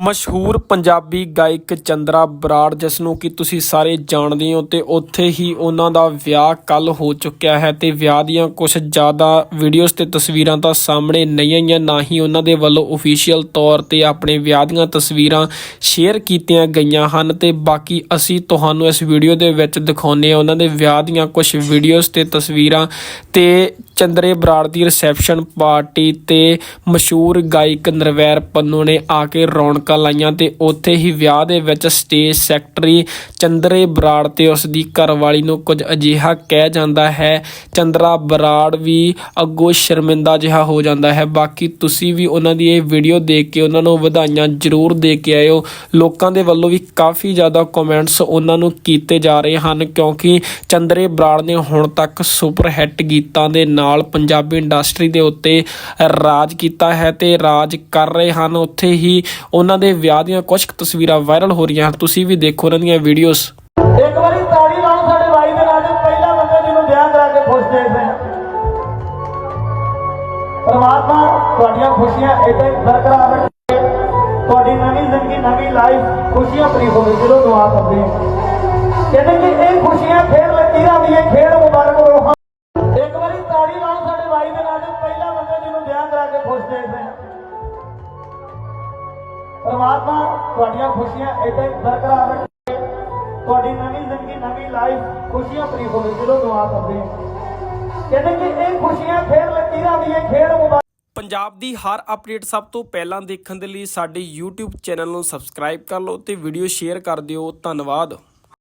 ਮਸ਼ਹੂਰ ਪੰਜਾਬੀ ਗਾਇਕ ਚੰਦਰਾ ਬਰਾੜ, ਜਿਸ ਨੂੰ ਕਿ ਤੁਸੀਂ ਸਾਰੇ ਜਾਣਦੇ ਹੋ ਤੇ ਉੱਥੇ ਹੀ ਉਹਨਾਂ ਦਾ ਵਿਆਹ ਕੱਲ ਹੋ ਚੁੱਕਿਆ ਹੈ ਤੇ ਵਿਆਹ ਦੀਆਂ ਕੁਝ ਜ਼ਿਆਦਾ ਵੀਡੀਓਜ਼ ਤੇ ਤਸਵੀਰਾਂ ਤਾਂ ਸਾਹਮਣੇ ਨਹੀਂ ਆਈਆਂ, ਨਾ ਹੀ ਉਹਨਾਂ ਦੇ ਵੱਲੋਂ ਅਫੀਸ਼ੀਅਲ ਤੌਰ ਤੇ ਆਪਣੇ ਵਿਆਹ ਦੀਆਂ ਤਸਵੀਰਾਂ ਸ਼ੇਅਰ ਕੀਤੀਆਂ ਗਈਆਂ ਹਨ ਤੇ ਬਾਕੀ ਅਸੀਂ ਤੁਹਾਨੂੰ ਇਸ ਵੀਡੀਓ ਦੇ ਵਿੱਚ ਦਿਖਾਉਂਦੇ ਹਾਂ ਉਹਨਾਂ ਦੇ ਵਿਆਹ ਦੀਆਂ ਕੁਝ ਵੀਡੀਓਜ਼ ਤੇ ਤਸਵੀਰਾਂ ਤੇ ਚੰਦਰੇ ਬਰਾੜ ਦੀ ਰਿਸੈਪਸ਼ਨ ਪਾਰਟੀ ਤੇ ਮਸ਼ਹੂਰ ਗਾਇਕ ਨਰਵੈਰ ਪੰਨੂ ਨੇ ਆ ਕੇ ਰੌਣਕਾਂ ਲਾਈਆਂ ਤੇ ਉੱਥੇ ਹੀ ਵਿਆਹ ਦੇ ਵਿੱਚ ਸਟੇਜ ਸੈਕਟਰੀ ਚੰਦਰੇ ਬਰਾੜ ਤੇ ਉਸ ਦੀ ਘਰਵਾਲੀ ਨੂੰ ਕੁਝ ਅਜਿਹਾ ਕਹਿ ਜਾਂਦਾ ਹੈ, ਚੰਦਰਾ ਬਰਾੜ ਵੀ ਅੱਗੋਂ ਸ਼ਰਮਿੰਦਾ ਜਿਹਾ ਹੋ ਜਾਂਦਾ ਹੈ। ਬਾਕੀ ਤੁਸੀਂ ਵੀ ਉਹਨਾਂ ਦੀ ਇਹ ਵੀਡੀਓ ਦੇਖ ਕੇ ਉਹਨਾਂ ਨੂੰ ਵਧਾਈਆਂ ਜ਼ਰੂਰ ਦੇ ਕੇ ਆਇਓ। ਲੋਕਾਂ ਦੇ ਵੱਲੋਂ ਵੀ ਕਾਫੀ ਜ਼ਿਆਦਾ ਕਮੈਂਟਸ ਉਹਨਾਂ ਨੂੰ ਕੀਤੇ ਜਾ ਰਹੇ ਹਨ ਕਿਉਂਕਿ ਚੰਦਰੇ ਬਰਾੜ ਨੇ ਹੁਣ ਤੱਕ ਸੁਪਰ ਹਿੱਟ ਗੀਤਾਂ ਦੇ ਨਾਲ ਪੰਜਾਬੀ ਇੰਡਸਟਰੀ ਦੇ ਉੱਤੇ ਰਾਜ ਕੀਤਾ ਹੈ ਤੇ ਰਾਜ ਕਰ ਰਹੇ ਹਨ। ਉੱਥੇ ਹੀ ਉਹਨਾਂ ਦੇ ਵਿਆਹ ਦੀਆਂ ਕੁਝ ਤਸਵੀਰਾਂ ਵਾਇਰਲ ਹੋ ਰਹੀਆਂ ਹਨ। ਤੁਸੀਂ ਵੀ ਦੇਖੋ ਉਹਨਾਂ ਦੀਆਂ ਵੀਡੀਓਜ਼ ਇੱਕ ਵਾਰੀ ਤਾੜੀ ਲਾਓ ਸਾਡੇ ਭਾਈ ਦੇ ਨਾਲ ਪਹਿਲਾ ਬੰਦੇ ਜਿਹਨੂੰ ਵਿਆਹ ਕਰਾ ਕੇ ਖੁਸ਼ ਦੇਖਦੇ ਆ ਪਰਮਾਤਮਾ ਤੁਹਾਡੀਆਂ ਖੁਸ਼ੀਆਂ ਇਦਾਂ ਹੀ ਬਰਕਰਾਰ ਰੱਖੇ। ਤੁਹਾਡੀ ਨਵੀਂ ਜ਼ਿੰਦਗੀ, ਨਵੀਂ ਲਾਈਫ ਖੁਸ਼ੀਆਂ ਭਰੀ ਹੋਵੇ। ਜਦੋਂ ਦੁਆ ਕਰਦੇ ਹਾਂ। ਕਹਿੰਦੇ ਕਿ ਇਹ ਖੁਸ਼ੀਆਂ ਫੇਰ ਲਕੀਰਾਂ ਦੀਆਂ ਖੇਡ ਵਿਆਹ ਕਰਾ ਪਰਮਾਤਮਾ ਤੁਹਾਡੀਆਂ ਖੁਸ਼ੀਆਂ ਇਦਾਂ ਹੀ ਬਰਕਰਾਰ ਰੱਖੇ। ਤੁਹਾਡੀ ਨਵੀਂ ਜ਼ਿੰਦਗੀ, ਨਵੀਂ ਲਾਈਫ ਖੁਸ਼ੀਆਂ ਭਰੀ ਹੋਵੇ ਜਦੋਂ ਦੁਆ ਕਰਦੇ ਕਹਿੰਦੇ ਕਿ ਇਹ ਖੁਸ਼ੀਆਂ ਫੇਰ ਲਕੀਰਾਂ ਦੀਆਂ ਖੇਡ ਮੁਬਾਰਕ। ਪੰਜਾਬ ਦੀ ਹਰ ਅਪਡੇਟ ਸਭ ਤੋਂ ਪਹਿਲਾਂ ਦੇਖਣ ਦੇ ਲਈ ਸਾਡੇ YouTube ਚੈਨਲ ਨੂੰ ਸਬਸਕ੍ਰਾਈਬ ਕਰ ਲਓ ਤੇ ਵੀਡੀਓ ਸ਼ੇਅਰ ਕਰ ਦਿਓ। ਧੰਨਵਾਦ।